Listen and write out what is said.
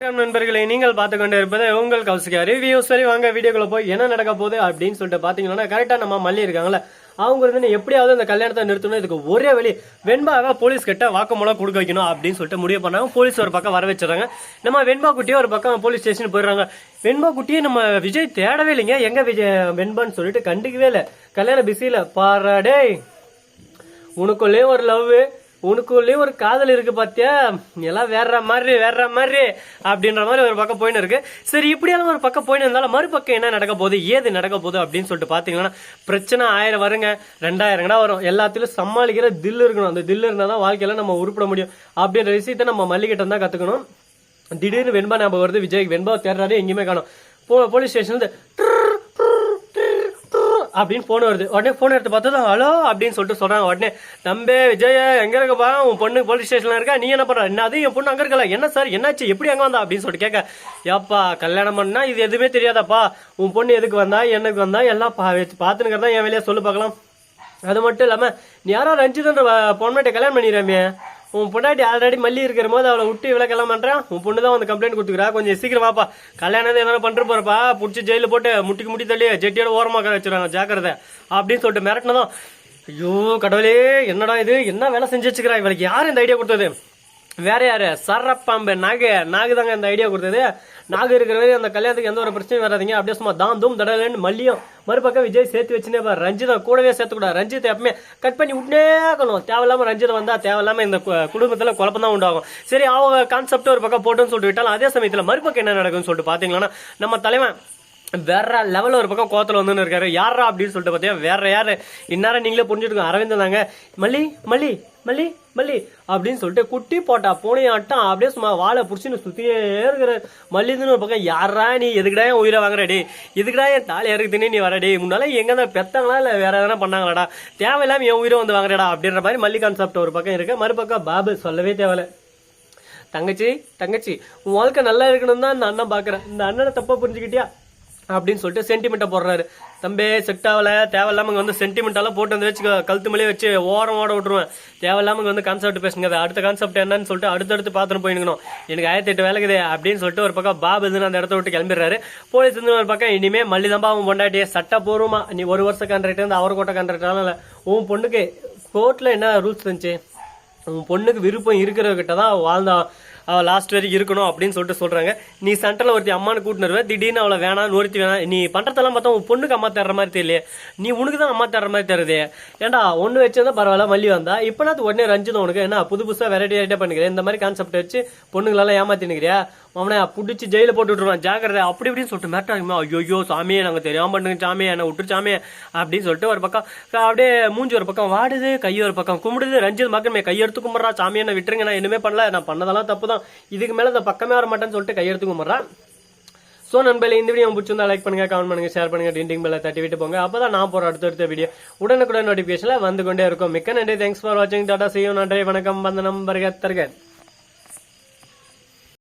நண்பர்களை நீங்கள் பார்த்து கொண்டு இருப்பது உங்கள் கௌசிகா ரிவ்யூ சரி வாங்க வீடியோக்குள்ள போய் என்ன நடக்க போகுது அப்படின்னு சொல்லிட்டு பாத்தீங்கன்னா கரெக்டா நம்ம மல்லி இருக்காங்கல்ல அவங்க வந்து எப்படியாவது அந்த கல்யாணத்தை நிறுத்தணும் இதுக்கு ஒரே வழி வெண்பாவை போலீஸ் கிட்ட வாக்குமூலம் கொடுக்க வைக்கணும் அப்படின்னு சொல்லிட்டு முடிவு பண்ணாங்க. போலீஸ் ஒரு பக்கம் வர வச்சுறாங்க நம்ம வெண்பா குட்டியே ஒரு பக்கம் போலீஸ் ஸ்டேஷன் போயிடுறாங்க. வெண்பா குட்டியே நம்ம விஜய் தேடவே இல்லைங்க. எங்க விஜய் வெண்பான்னு சொல்லிட்டு கண்டுக்கவே இல்லை. கல்யாணம் பிஸியில பாராடே உனக்குள்ளே ஒரு லவ் உனக்குள்ளேயும் ஒரு காதல் இருக்கு பாத்தியா? எல்லாம் வேற மாதிரி வேற மாதிரி அப்படின்ற மாதிரி ஒரு பக்கம் போயின்னு இருக்கு. சரி இப்படியெல்லாம் ஒரு பக்கம் போயின்னு இருந்தாலும் மறுபக்கம் என்ன நடக்க போகுது? ஏது நடக்க போகுது அப்படின்னு சொல்லிட்டு பாத்தீங்கன்னா பிரச்சனை ஆயிரம் வருங்க ரெண்டாயிரம் கடா வரும். எல்லாத்திலும் சமாளிக்கிற தில் இருக்கணும். அந்த தில் இருந்தால் தான் வாழ்க்கையில நம்ம உருப்பிட முடியும். அப்படின்ற விஷயத்த நம்ம மல்லிகிட்ட தான் கத்துக்கணும். திடீர்னு வெண்பா ஞாபகம் வருது. விஜய் வெண்பா தேடுறாரு எங்கேயுமே காணும். போ போலீஸ் வந்து அப்படின்னு போன் வருது. உடனே போன் எடுத்து பார்த்தா ஹலோ அப்படின்னு சொல்லிட்டு சொல்றாங்க. உடனே தம்பே விஜய் எங்க இருக்கப்பா உன் பொண்ணு போலீஸ் ஸ்டேஷன்ல இருக்கா? நீ என்ன பண்ற? என்ன அது? என் பொண்ணு அங்க இருக்கல. என்ன சார் என்னாச்சு? எப்படி அங்க வந்தா? அப்படின்னு சொல்லிட்டு கேட்க ஏப்பா கல்யாணம் பண்ணா இது எதுவுமே தெரியாதாப்பா. உன் பொண்ணு எதுக்கு வந்தா? எனக்கு வந்தா? எல்லாம் பா பாத்துனுக்கிறதா என் வேலையா சொல்லு பார்க்கலாம். அது மட்டும் இல்லாம நீ யாரோ ரஞ்சிதன்ற பொண்ணாட்டை கல்யாணம் பண்ணிடுறாமே உன் பொண்டாட்டி ஆல்ரெடி மல்லி இருக்கிற போது அவளை விட்டு இவ்வளோ கிளம்ப பண்றான். உன் பொண்ணு தான் வந்து கம்ப்ளைண்ட் கொடுத்துக்கிறா. கொஞ்சம் சீக்கிரம் வாப்பா. கல்யாணம் என்ன பண்ணுற போறப்பா. பிடிச்சி ஜெயிலில் போட்டு முட்டிக்கு முட்டி தள்ளி ஜெட்டியோட ஓரமாக வச்சுருவாங்க. ஜாக்கிரதை. அப்படின்னு சொல்லிட்டு மிரட்டினதும் ஐயோ கடவுளே என்னடா இது? என்ன வேலை செஞ்சு வச்சுக்கிறா? இவளுக்கு யார் இந்த ஐடியா கொடுத்தது? வேற யாரு? சரப்பாம்பு நாகு. நாகு தாங்க இந்த ஐடியா கொடுத்தது. நாகு இருக்கிற வரை அந்த கல்யாணத்துக்கு எந்த ஒரு பிரச்சனையும் வராதீங்க. அப்படியே சும்மா தான் தூம் தடலன்னு மல்லியும் மறுபக்கம் விஜய் சேர்த்து வச்சுனே பாரு. ரஞ்சிதா கூடவே சேர்த்துக்கூடாது. ரஞ்சித்தை எப்பவுமே கட் பண்ணி விட்டே இருக்கணும் தேவையில்லாம ரஞ்சித வந்தா தேவையில்லாம இந்த கு- குடும்பத்துல குழப்பம் தான் உண்டாகும். சரி அவங்க கான்செப்ட் ஒரு பக்கம் போட்டுன்னு சொல்லிட்டு விட்டாலும் அதே சமயத்துல மறுபக்கம் என்ன நடக்கும்னு சொல்லிட்டு பாத்தீங்கன்னா நம்ம தலைவன் வேற லெவலில் ஒரு பக்கம் கோத்துல வந்துன்னு இருக்காரு. யாரா அப்படின்னு சொல்லிட்டு பார்த்தீங்கன்னா வேற யாரு? இந்நேரம் நீங்களே புரிஞ்சுட்டு அரவிந்த் தாங்க. மல்லி மல்லி மல்லி மல்லி அப்படின்னு சொல்லிட்டு குட்டி போட்டா பூனையாட்டம் அப்படியே சும்மா வாழை பிடிச்சின்னு சுத்தியே இருக்கிற மல்லிதுன்னு ஒரு பக்கம் யாரா நீ? எதுக்குடா என் உயிரை வாங்குறடி இதுக்குடா என் தாலி இறக்குதுன்னு நீ வரடி முன்னால எங்கே தான் பெத்தங்களா இல்லை வேற எதனா பண்ணாங்களாடா? தேவையில்லாம என் உயிரை வந்து வாங்குறடா அப்படின்ற மாதிரி மல்லி கான்செப்ட் ஒரு பக்கம் இருக்கு. மறுபக்கம் பாபு சொல்லவே தேவையில்ல. தங்கச்சி தங்கச்சி உன் வாழ்க்கை நல்லா இருக்கணும் தான் இந்த அண்ணன் பார்க்குறேன் இந்த அண்ணனை தப்பா புரிஞ்சுக்கிட்டியா? அப்படின்னு சொல்லிட்டு சென்டிமெண்ட்டை போடுறாரு. தம்பி செட் ஆகல. தேவையில்லாம இங்கே வந்து சென்டிமெண்ட்டெல்லாம் போட்டு வந்து வச்சு கழுத்து மேலே வச்சு ஓரம் ஓட விட்டுருவேன். தேவையில்லாம இங்கே வந்து கான்செப்ட் பேசுங்க. அது அடுத்த கான்செப்ட் என்னன்னு சொல்லிட்டு அடுத்தடுத்து பார்த்துட்டு போயிருக்கணும் எனக்கு ஆயிரத்தி எட்டு வேலைக்குது அப்படின்னு சொல்லிட்டு ஒரு பக்கம் பாபு இருந்து அந்த இடத்த விட்டு கிளம்பிடுறாரு. போலீஸ் இருந்து ஒரு பக்கம் இனிமே மல்லி தம்பா அவன் பொண்டாட்டியே சட்டப்பூர்வமா நீ ஒரு வருஷம் கான்ட்ராக்ட் இருந்து அவர் கோட்டை கான்ட்ராக்டாலும் இல்லை. உன் பொண்ணுக்கு கோர்ட்டில் என்ன ரூல்ஸ் இருந்துச்சு? உன் பொண்ணுக்கு விருப்பம் இருக்கிறவகிட்ட தான் வாழ்ந்தான் அவள் லாஸ்ட் வரைக்கும் இருக்கணும் அப்படின்னு சொல்லிட்டு சொல்கிறாங்க நீ சென்டரில் ஒருத்தி அம்மானு கூட்டினருவ திடீர்னு அவளை வேணாம் ஒருத்தி வேணாம் நீ பண்ணுறதெல்லாம் பார்த்தா உன் பொண்ணுக்கு அம்மா தர்ற மாதிரி தெரியல நீ உனக்கு தான் அம்மா தர்ற மாதிரி தருது ஏன்டா ஒன்று வச்சிருந்தா பரவாயில்ல மல்லி வந்தா. இப்போனா நான் உடனே ரஞ்சிதம் உனக்கு என்ன புது புதுசாக வெரைட்டி வெரைட்டியாக பண்ணிக்கிறேன். இந்த மாதிரி கான்செப்ட் வச்சு பொண்ணுங்களெல்லாம் ஏமாத்தினுக்கிறியா அவனை பிடிச்சி ஜெயில போட்டு விட்டுருவான். ஜாக்கிரதை அப்படி இப்படின்னு சொல்லிட்டு மிரட்டாங்க ஐயோ சாமியே நாங்கள் தெரியாம பண்ணுங்க சாமியே என்ன விட்டு சாமியே அப்படின்னு சொல்லிட்டு ஒரு பக்கம் அப்படியே மூஞ்சி ஒரு பக்கம் வாடுது கை ஒரு பக்கம் கும்பிடுது. ரஞ்சித் மக்கள் கையெடுத்து கும்பிட்றா. சாமியை என்ன விட்டுருங்க நான் இனிமே பண்ணல நான் பண்ணதெல்லாம் தப்பு தான் இதுக்கு மேலே இந்த பக்கமே வர மாட்டேன்னு சொல்லிட்டு கையெடுத்து கும்பிட்றான் ஸோ நண்பர்களே இந்த வீடியோ பிடிச்சிருந்தா லைக் பண்ணுங்க கமெண்ட் பண்ணுங்க ஷேர் பண்ணுங்க டிண்டிங் பெல்ல தட்டி விட்டு போங்க. அப்போ தான் நான் போற அடுத்தடுத்த வீடியோ உடனுக்குடன் நோட்டிஃபிகேஷனில் வந்து கொண்டே இருக்கும். மிக்க நன்றி. தேங்க்ஸ் ஃபார் வாட்சிங் டாடா செய்யும் நன்றி. வணக்கம். வந்த பர்கத் தர்கத்